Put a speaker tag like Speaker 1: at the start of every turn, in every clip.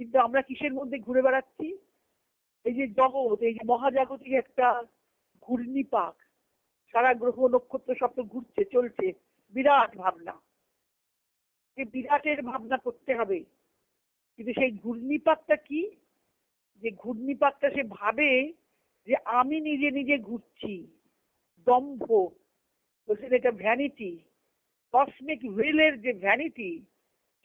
Speaker 1: কিন্তু আমরা কিসের মধ্যে ঘুরে বেড়াচ্ছি? এই যে জগৎ, এই যে মহাজাগতিক একটা ঘূর্ণিপাক, সারা গ্রহ নক্ষত্র সব তো ঘুরছে, চলছে, বিরাট ভাবনা। বিরাটের ভাবনা করতে হবে। কিন্তু সেই ঘূর্ণিপাকটা কি? যে ঘূর্ণিপাকটা সে ভাবে যে আমি নিজে নিজে ঘুরছি, দম্ভ, বলছেন এটা ভ্যানিটি কসমিক হুইলের যে ভ্যানিটি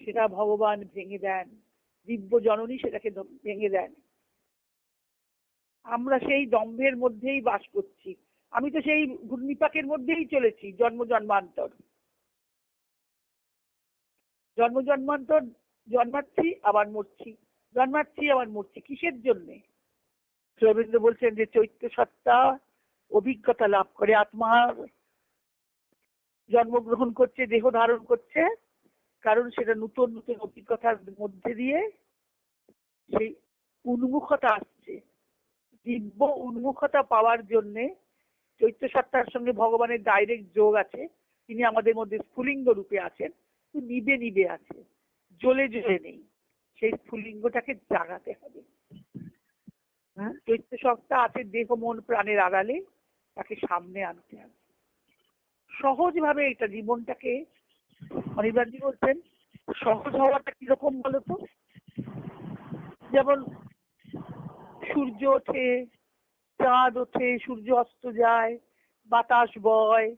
Speaker 1: সেটা ভগবান ভেঙে দেন। দিব্য জননী সেটাকে ভেঙে দেন আমরা সেই দম্ভের মধ্যেই বাস করছি। আমি তো সেই ঘূর্ণিপাকের মধ্যেই চলেছি জন্ম জন্মান্তর। জন্ম জন্মান্তর জন্মাচ্ছি, আবার মরছি। জন্মাচ্ছি, আবার মরছি। কিসের জন্যে? রবীন্দ্র বলছেন যে চৈত্য সত্তা অভিজ্ঞতা লাভ করে। আত্মার জন্মগ্রহণ করছে, দেহ ধারণ করছে। কারণ সেটা নতুন নতুন অভিজ্ঞতার মধ্যে দিয়ে সেই উন্মুখতা আসছে। দিব্য উন্মুখতা পাওয়ার জন্যে চৈত্য সত্তার সঙ্গে ভগবানের ডাইরেক্ট যোগ আছে। তিনি আমাদের মধ্যে স্ফুলিঙ্গ রূপে আছেন। নিবে নিবে আছে। জ্বলে জ্বলে নেই। সেই স্ফুলিঙ্গটাকে জাগাতে হবে। হ্যাঁ? চৈত্য সত্তা আছে দেহ, মন, প্রাণের আড়ালে। তাকে সামনে আনতে হবে। সহজভাবে এটা জীবনটাকে অনির্বাণজি বলছেন, সহজ হওয়াটা কীরকম বলতো? যেমন, সূর্য ওঠে, চাঁদ ওঠে, সূর্য অস্ত যায়, বাতাস বয়,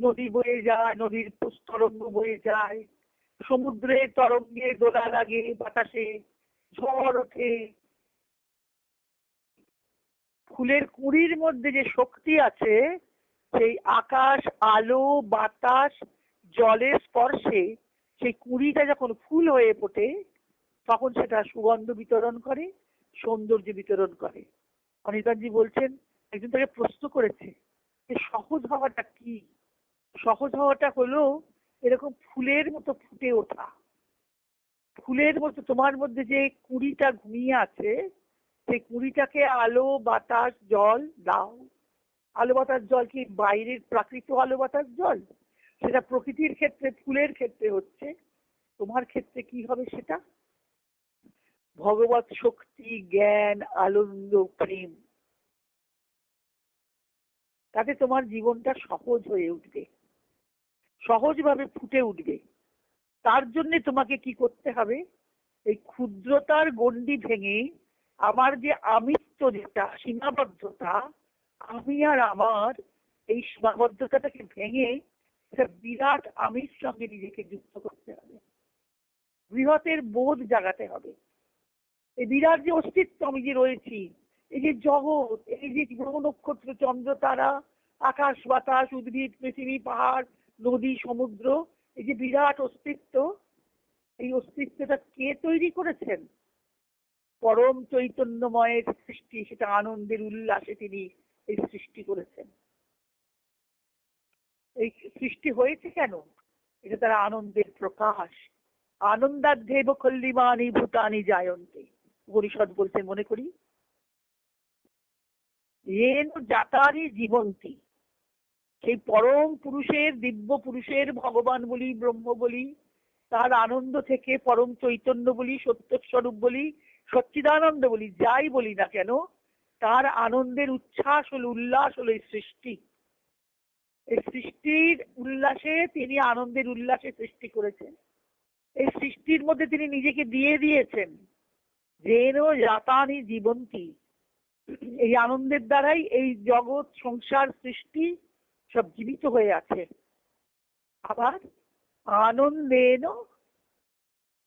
Speaker 1: নদী বয়ে যায়, নদীর তরঙ্গ বয়ে যায় সমুদ্রের তরঙ্গে দোলা লাগে বাতাসে, ঝড় ওঠে। ফুলের কুঁড়ির মধ্যে যে শক্তি আছে, সেই আকাশ, আলো, বাতাস জলের স্পর্শে সেই কুঁড়িটা যখন ফুল হয়ে ফোটে, তখন সেটা সুগন্ধ বিতরণ করে, সৌন্দর্য বিতরণ করে। অনিতানজি বলছেন, একজন তাকে প্রশ্ন করেছে যে সহজ হওয়াটা কি? সহজ হওয়াটা হলো এরকম ফুলের মতো ফুটে ওঠা। ফুলের মতো, তোমার মধ্যে যে কুড়িটা ঘুমিয়ে আছে, সেই কুড়িটাকে আলো, বাতাস, জল দাও। আলো, বাতাস, জল কি বাইরের প্রাকৃত আলো, বাতাস, জল? সেটা প্রকৃতির ক্ষেত্রে, ফুলের ক্ষেত্রে হচ্ছে। তোমার ক্ষেত্রে কি হবে সেটা? ভগবত শক্তি, জ্ঞান, আনন্দ, প্রেম। তাতে তোমার জীবনটা সহজ হয়ে উঠবে। সহজভাবে ফুটে উঠবে। তার জন্য তোমাকে কি করতে হবে? এই ক্ষুদ্রতার গণ্ডি ভেঙে আমার যে আমিত্ব যেটা, সীমাবদ্ধতা, আমি আর আমার এই সীমাবদ্ধতাটাকে ভেঙে একটা বিরাট আমির সঙ্গে নিজেকে যুক্ত করতে হবে। বৃহতের বোধ জাগাতে হবে। এই বিরাট যে অস্তিত্ব আমি যে রয়েছি, এই যে জগৎ, এই যে গ্রহ নক্ষত্র চন্দ্র তারা আকাশ, বাতাস, উদ্ভিদ, পৃথিবী, পাহাড়, নদী, সমুদ্র, এই যে বিরাট অস্তিত্ব, এই অস্তিত্বটা কে তৈরি করেছেন? পরম চৈতন্যময়ের সৃষ্টি, সেটা আনন্দের উল্লাসে তিনি এই সৃষ্টি করেছেন। এই সৃষ্টি হয়েছে কেন? এটা তার আনন্দের প্রকাশ। আনন্দাধ্যেব খল্লিমানি ভূতানি জায়ন্তে। উপনিষদ বলতে মনে করি, এন জীবন্তী। সেই পরম পুরুষের, দিব্য পুরুষের ভগবান বলি, ব্রহ্ম বলি, তার আনন্দ থেকে পরম চৈতন্য বলি সত্য স্বরূপ বলি, সচ্চিদানন্দ বলি, যাই বলি না কেন, তার আনন্দের উচ্ছ্বাস হলো, উল্লাস হলো এই সৃষ্টি। এই সৃষ্টির উল্লাসে তিনি আনন্দের উল্লাসে সৃষ্টি করেছেন। এই সৃষ্টির মধ্যে তিনি নিজেকে দিয়ে দিয়েছেন। যেন যাতানি জীবন্তী। এই আনন্দের দ্বারাই এই জগৎ, সংসার, সৃষ্টি সব জীবিত হয়ে আছে। আবার আনন্দেন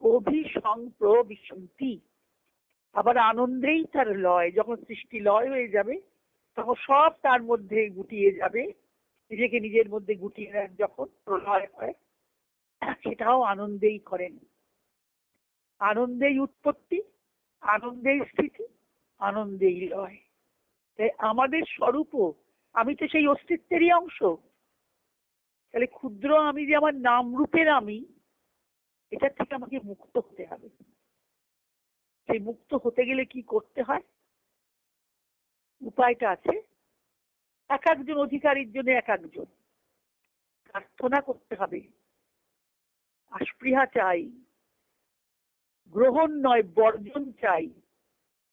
Speaker 1: অভিসংপ্রবিশন্তি আবার আনন্দেই তার লয়। যখন সৃষ্টি লয় হয়ে যাবে, তখন সব তার মধ্যে গুটিয়ে যাবে। নিজেকে নিজের মধ্যে গুটিয়ে নেন যখন প্রলয় হয়, সেটাও আনন্দেই করেন। আনন্দেই উৎপত্তি, আনন্দেই স্থিতি, আনন্দেই লয়। তাই আমাদের স্বরূপও, আমি তো সেই অস্তিত্বেরই অংশ। তাহলে ক্ষুদ্র আমি যে আমার নাম রূপের আমি, এটার থেকে আমাকে মুক্ত হতে হবে। সেই মুক্ত হতে গেলে কি করতে হয়? উপায়টা আছে। এক একজন অধিকারীর জন্য এক একজন প্রার্থনা করতে হবে। আস্পৃহা চাই। গ্রহণ নয়, বর্জন চাই।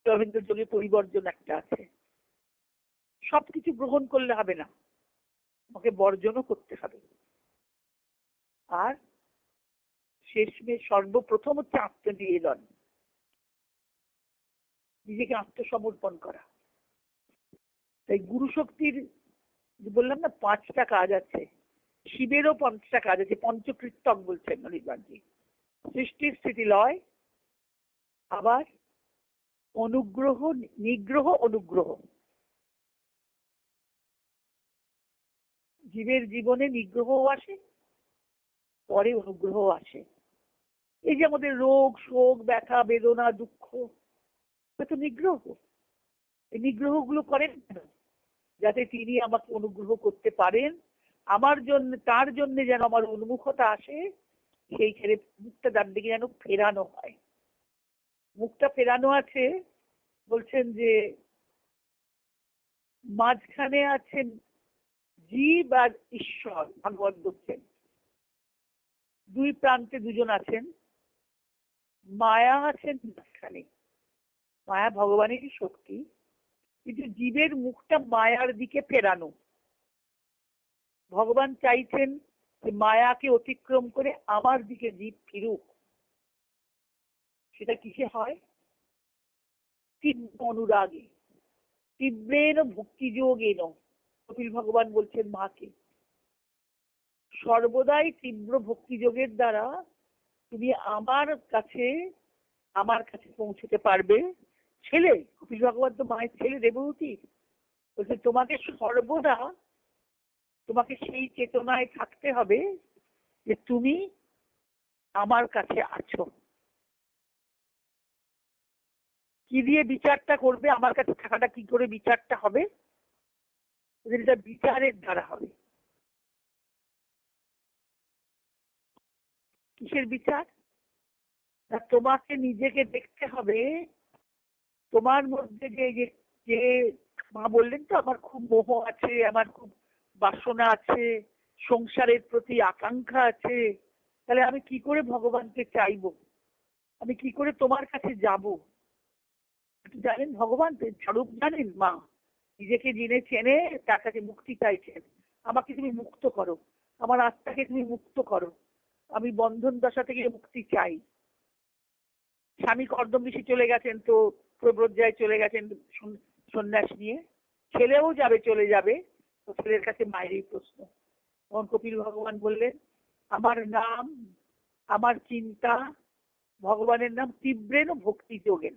Speaker 1: রবীন্দ্র যোগে পরিবর্জন একটা আছে। সবকিছু গ্রহণ করলে হবে না। আমাকে বর্জনও করতে হবে। আর শেষমেশ সর্বপ্রথম হচ্ছে আত্মনিবেদন। নিজেকে আত্মসমর্পণ করা। তাই গুরু শক্তির বললাম না, পাঁচটা কাজ আছে। শিবেরও পাঁচটা কাজ আছে পঞ্চকৃতক বলছেন অনির্বাণজি সৃষ্টি স্থিতি লয়, আবার অনুগ্রহ, নিগ্রহ, অনুগ্রহ। জীবের জীবনে নিগ্রহও আসে, পরে অনুগ্রহ আসে। এই যে আমাদের রোগ, শোক, ব্যথা, বেদনা, দুঃখ এটা তো নিগ্রহ। এই নিগ্রহগুলো করেন কেন? যাতে তিনি আমাকে অনুগ্রহ করতে পারেন, আমার জন্য, তার জন্য যেন আমার উন্মুখতা আসে সেই ছেড়ে মুখটা তার দিকে যেন ফেরানো হয়। মুখটা ফেরানো আছে বলছেন যে, মাঝখানে আছেন জীব আর ঈশ্বর, ভাগবত বলছেন। দুই প্রান্তে দুজন আছেন, মায়া আছেন মাঝখানে। মায়া ভগবানেরই শক্তি। কিন্তু জীবের মুখটা মায়ার দিকে ফেরানো। ভগবান চাইছেন যে মায়াকে অতিক্রম করে আমার দিকে জীব ফিরুক। সেটা কিসে হয়? তীব্র অনুরাগে। তীব্রেন ভক্তিযোগেন, কপিল ভগবান বলছেন মাকে। সর্বদাই তীব্র ভক্তিযোগের দ্বারা তুমি আমার কাছে আমার কাছে পৌঁছতে পারবে। ছেলে, কপিল ভগবান তো মায়ের ছেলে দেবতী বলছে, তোমাকে সর্বদা, তোমাকে সেই চেতনায় থাকতে হবে যে তুমি আমার কাছে আছো। কি দিয়ে বিচারটা করবে? আমার কাছে থাকাটা কি করে বিচারটা হবে? এটা বিচারের দ্বারা হবে। কিসের বিচার? তোমাকে নিজেকে দেখতে হবে তোমার মধ্যে যে যে মা বললেন তো, আমার খুব মোহ আছে, আমার খুব বাসনা আছে, সংসারের প্রতি আকাঙ্ক্ষা আছে, তাহলে আমি কি করে ভগবানকে চাইব? আমি কি করে তোমার কাছে যাব? জানেন ভগবান স্বরূপ জানেন মা। নিজেকে যিনি চেনে, তার কাছে মুক্তি চাইছেন আমাকে তুমি মুক্ত করো। আমার আত্মাকে তুমি মুক্ত করো। আমি বন্ধন দশা থেকে মুক্তি চাই। স্বামী কর্দম ঋষি চলে গেছেন তো প্রব্রজ্জায় চলে গেছেন সন্ন্যাস নিয়ে। ছেলেও যাবে, চলে যাবে। তো ছেলের কাছে মায়েরই প্রশ্ন। তখন কপিল ভগবান বললেন, আমার নাম, আমার চিন্তা, ভগবানের নাম তীব্রেন ভক্তি যোগেন